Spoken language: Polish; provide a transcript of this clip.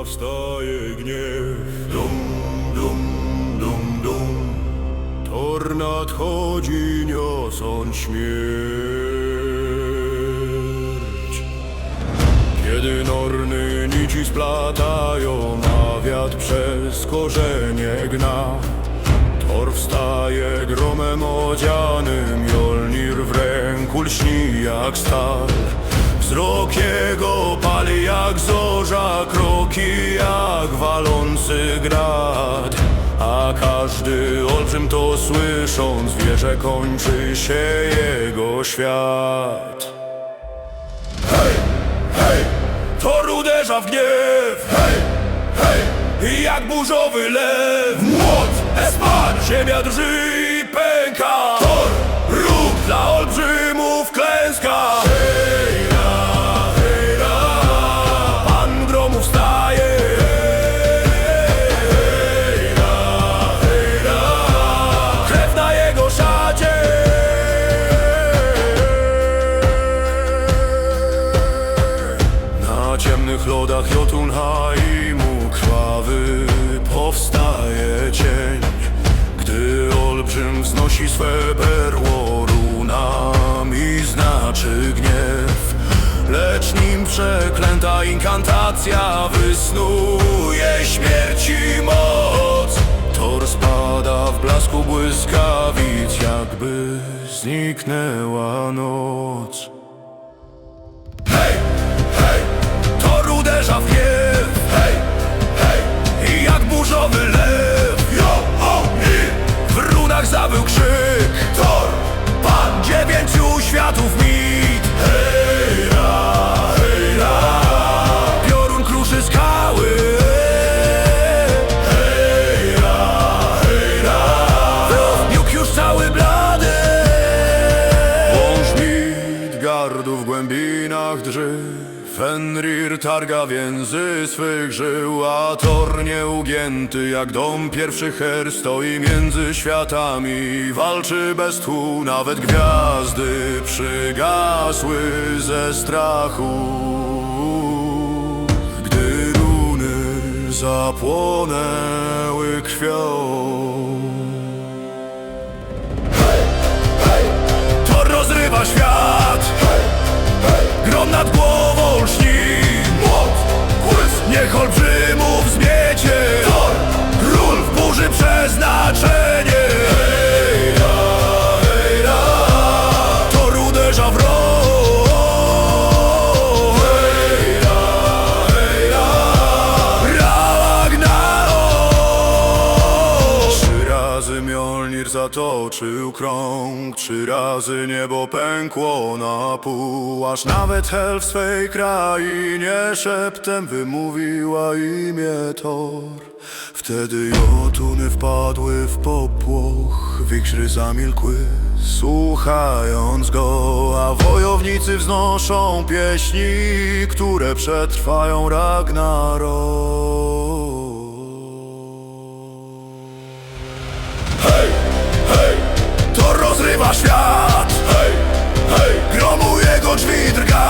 powstaje gniew. Dum, dum, dum, dum. Tor nadchodzi niosąc śmierć. Kiedy norny nici splatają, a wiatr przez korzenie gna. Tor wstaje gromem odzianym, Jolnir w ręku lśni jak stal. Wzrok jego pali jak zorza, kroki jak walący grad. A każdy olbrzym to słysząc wie, że kończy się jego świat. Hej, hej, Tor uderza w gniew Hej, hej, jak burzowy lew Młot, Espan, ziemia drży lodach Jotunheimu krwawy powstaje cień Gdy olbrzym wznosi swe perło runami znaczy gniew. Lecz nim przeklęta inkantacja wysnuje śmierci moc. Tor spada w blasku błyskawic jakby zniknęła noc zawył krzyk. Tor, pan dziewięciu światów mit Hejra, hejra. Piorun kruszy skały. Hejra, hejra. Juk już cały blady. Wąż Midgardu w głębinach drży Fenrir targa więzy swych żył A Thor nieugięty jak dom pierwszy her Stoi między światami. Walczy bez tchu Nawet gwiazdy przygasły ze strachu. Gdy runy zapłonęły krwią. To rozrywa świat. Grom nad głową zatoczył krąg Trzy razy niebo pękło na pół Aż nawet Hel w swej krainie Szeptem wymówiła imię Thor Wtedy Jotuny wpadły w popłoch Wikrzry zamilkły Słuchając go, a wojownicy wznoszą pieśni, które przetrwają Ragnarok. Rozrywa świat. Hej, hej, gromu jego drzwi drga